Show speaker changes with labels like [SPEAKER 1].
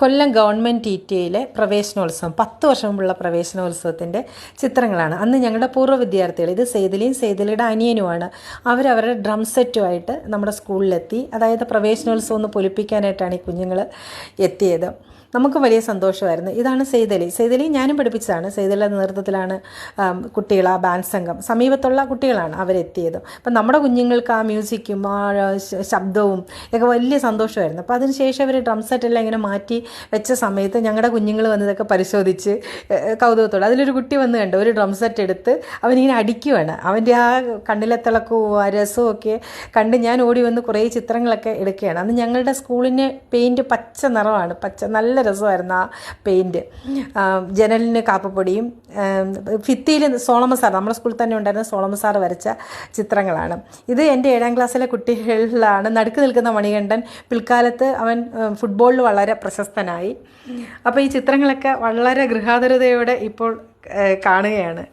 [SPEAKER 1] കൊല്ലം government T T പ്രവേശനോത്സവം പത്ത് വർഷം മുമ്പുള്ള പ്രവേശനോത്സവത്തിന്റെ ചിത്രങ്ങളാണ്. അന്ന് ഞങ്ങളുടെ പൂർവ വിദ്യാർത്ഥികൾ ഇത് സെയ്തലിയും സെയ്തലിയുടെ അനിയനുമാണ് അവരവരുടെ ഡ്രം സെറ്റുമായിട്ട് നമ്മുടെ സ്കൂളിലെത്തി. അതായത് പ്രവേശനോത്സവം ഒന്ന് പൊലിപ്പിക്കാനായിട്ടാണ് ഈ കുഞ്ഞുങ്ങൾ എത്തിയത്. നമുക്ക് വലിയ സന്തോഷമായിരുന്നു. ഇതാണ് സെയ്തലി. സെയ്തലി ഞാനും പഠിപ്പിച്ചതാണ്. സെയ്തലിയുടെ നേതൃത്വത്തിലാണ് കുട്ടികൾ ആ ബാൻഡ് സംഘം. സമീപത്തുള്ള കുട്ടികളാണ് അവരെത്തിയത്. അപ്പം നമ്മുടെ കുഞ്ഞുങ്ങൾക്ക് ആ മ്യൂസിക്കും ആ ശബ്ദവും ഒക്കെ വലിയ സന്തോഷമായിരുന്നു. അപ്പോൾ അതിനുശേഷം അവർ ഡ്രം സെറ്റെല്ലാം ഇങ്ങനെ മാറ്റി വെച്ച സമയത്ത് ഞങ്ങളുടെ കുഞ്ഞുങ്ങൾ വന്നതൊക്കെ പരിശോധിച്ച് കൗതുകത്തോടെ. അതിലൊരു കുട്ടി വന്ന് കണ്ടു. ഒരു ഡ്രം സെറ്റ് എടുത്ത് അവനിങ്ങനെ അടിക്കുവാണ്. അവന്റെ ആ കണ്ണിലെ തിളക്കവും ആ രസവും ഒക്കെ കണ്ട് ഞാൻ ഓടി വന്ന് കുറേ ചിത്രങ്ങളൊക്കെ എടുക്കുകയാണ്. അന്ന് ഞങ്ങളുടെ സ്കൂളിന് പെയിന്റ് പച്ച നിറമാണ് പച്ച നല്ല രസമായിരുന്നു ആ പെയിന്റ് ജനലിന് കാപ്പപ്പൊടിയും ഭിത്തിയിൽ സോളമ സാർ നമ്മുടെ സ്കൂളിൽ തന്നെ ഉണ്ടായിരുന്ന സോളമ സാർ വരച്ച ചിത്രങ്ങളാണ്. ഇത് എന്റെ ഏഴാം ക്ലാസ്സിലെ കുട്ടികളിലാണ്. നടുക്ക് നിൽക്കുന്ന മണികണ്ഠൻ പിൽക്കാലത്ത് അവൻ ഫുട്ബോളിൽ വളരെ പ്രശസ്തനായി അപ്പോൾ ഈ ചിത്രങ്ങളൊക്കെ വളരെ ഗൃഹാതുരതയോടെ ഇപ്പോൾ കാണുകയാണ്.